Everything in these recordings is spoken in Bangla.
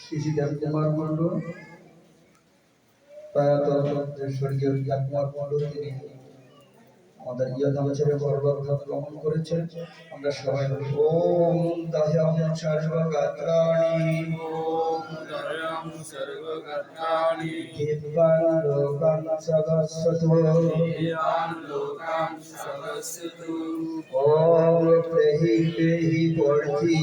শ্রী দেবকুমার মণ্ডল প্রয়াত স্বর্গীয় রীতা কুমার মণ্ডল তিনি আমাদের ইয়াদাম ছেড়ে পরবর্তী গমন করেছেন। আমরা সবাই ওম দাহ্যাম সর্বগাত্রাণি ওম দাহ্যাম সর্বগাত্রাণি। হিতান লোকান সদস্যতু। হিতান লোকান সদস্যতু। ওম প্রেহি প্রেহি পড়ি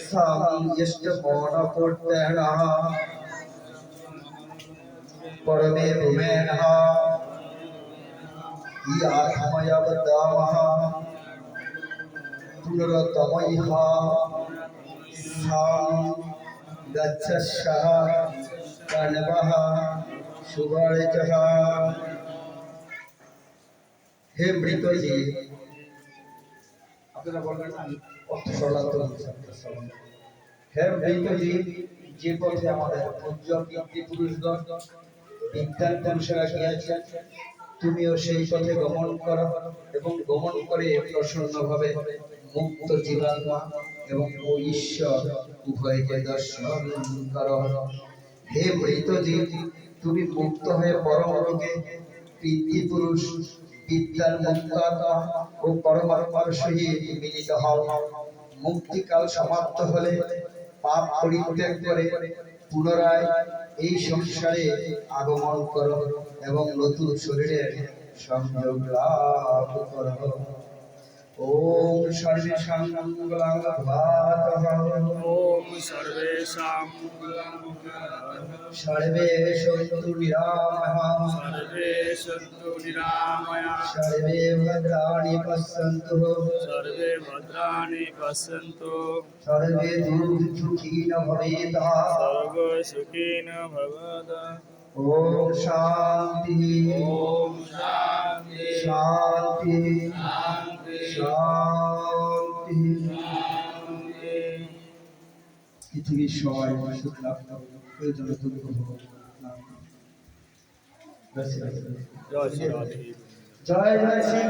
ಸ್ವಾಮಿ ಎಷ್ಟು ಮೌನ ಕೊಡ್ತೇಳ ಪರಮೇ ರುಮೇಣ ಈ ಆತ್ಮಯ ಬದ್ದಾಮ ಪುನರತಮೈಹ ಸಾಮ್ ಗಚ್ಚಃ ಕಣ್ವಃ ಸುಬಳಿಚಃ हे मृत जी অর্থ সরলান্তর হে মৃতজি যে পথে আমাদের বিজ্ঞান পুরুষেরা তুমিও সেই পথে গমন করো এবং গমন করে প্রসন্নভাবে মুক্ত জীবাত্মা এবং ও ঈশ্বর উভয়কে দর্শন করো। হে তুমি মুক্ত হয়ে পরম লোকে পিতৃপুরুষ বিদ্যার মুক্তাত্মা ও পরমাত্মার সহিত মিলিত হও। মুক্তিকাল সমাপ্ত হলে পাপ পরিত্যাগ করে পুনরায় এই সংসারে আগমন করো এবং নতুন শরীরে সংযোগ লাভ করো। ওম সর্বে সাংগলাং ভাত ওম সর্বে সাংগলাং মঙ্গলাঙ্গ सर्वे सन्तु निरामया सर्वे सन्तु निरामया सर्वे भद्राणि पश्यन्तु सर्वे भद्राणि पश्यन्तु सर्वे दुःखिन भवेदः सर्वे सुखिन भवेद ॐ शान्तिः ॐ शान्तिः शान्तिः शान्तिः পৃথিবীর সবাই সুখ লাভ করো প্রয়োজন দুঃখ জয় জয় শ্রী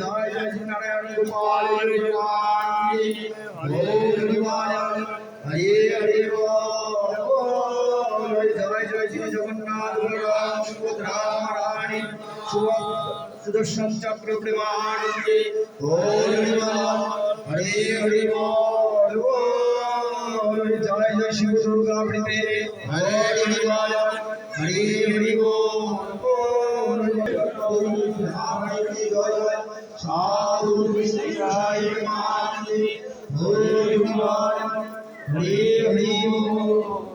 জয় জয় শ্রী নারায়ণ। हरे हरे हरे जय जय श्री जगन्नाथ भगवान सुभद्राम रानी शुभ सुदर्शन चक्र प्रमाण हरे हरे जय जय शिव दुर्गा हरे हरि हरे हरि हरे हरे हरे